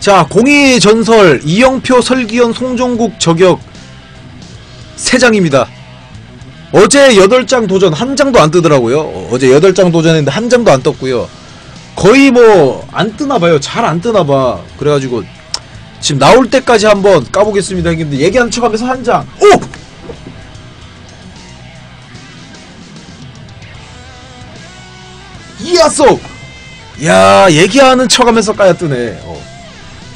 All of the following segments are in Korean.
자, 공이 전설, 이영표, 설기현, 송종국 저격 3장입니다. 어제 8장 도전 한 장도 안 뜨더라고요. 어, 어제 8장 도전했는데 한 장도 안 떴고요. 거의 뭐 안 뜨나봐요. 잘 안 뜨나봐. 그래가지고 지금 나올 때까지 한번 까보겠습니다. 했는데 얘기하는 척하면서 한 장. 오! 이야쏘! 야 얘기하는 척하면서 까야 뜨네. 어.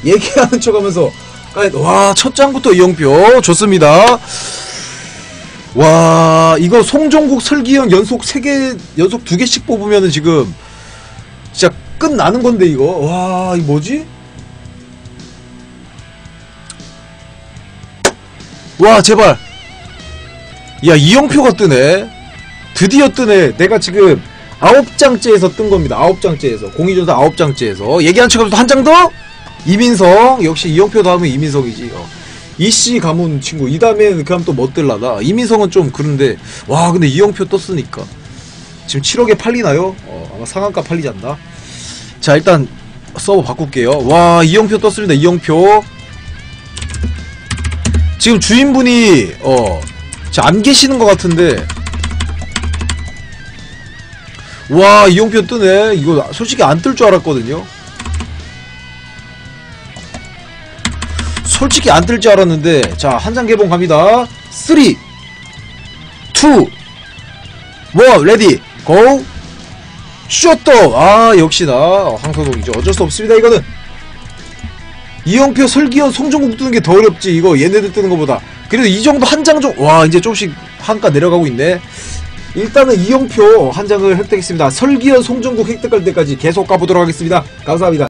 얘기하는 척하면서 까야 와첫 장부터 이영표. 좋습니다. 와 이거 송종국 설기현 연속 3개 연속 2개씩 뽑으면은 지금 진짜 끝나는 건데 이거. 와 이거 뭐지? 와 제발. 야 이영표가 뜨네. 드디어 뜨네. 내가 지금 아홉 장째에서 뜬 겁니다. 아홉 장째에서. 공이전사 아홉 장째에서. 얘기한 척하면서 한 장 더 이민성 역시 이영표 다음에 이민성이지. 어. 이씨 가문 친구 이 다음에 그럼 또뭐 뜰라나 이민성은 좀 그런데 와 근데 이영표 떴으니까. 지금 7억에 팔리나요? 어, 아마 상한가 팔리지 않나? 자 일단 서버 바꿀게요. 와 이영표 떴습니다 이영표. 지금 주인분이 어안 계시는 것 같은데. 와 이영표 뜨네. 이거 솔직히 안 뜰 줄 알았거든요 솔직히 안 뜰 줄 알았는데 자 한 장 개봉 갑니다. 3 2 1 레디 고! 쇼또! 아 역시나. 황소동이죠 어쩔 수 없습니다 이거는. 이영표 설기현 송종국 뜨는 게 더 어렵지 이거. 얘네들 뜨는 것보다. 그래도 이 정도 한장 정도 와 이제 조금씩 한가 내려가고 있네. 일단은 이영표 한 장을 획득했습니다. 설기현 송종국 획득할 때까지 계속 가보도록 하겠습니다. 감사합니다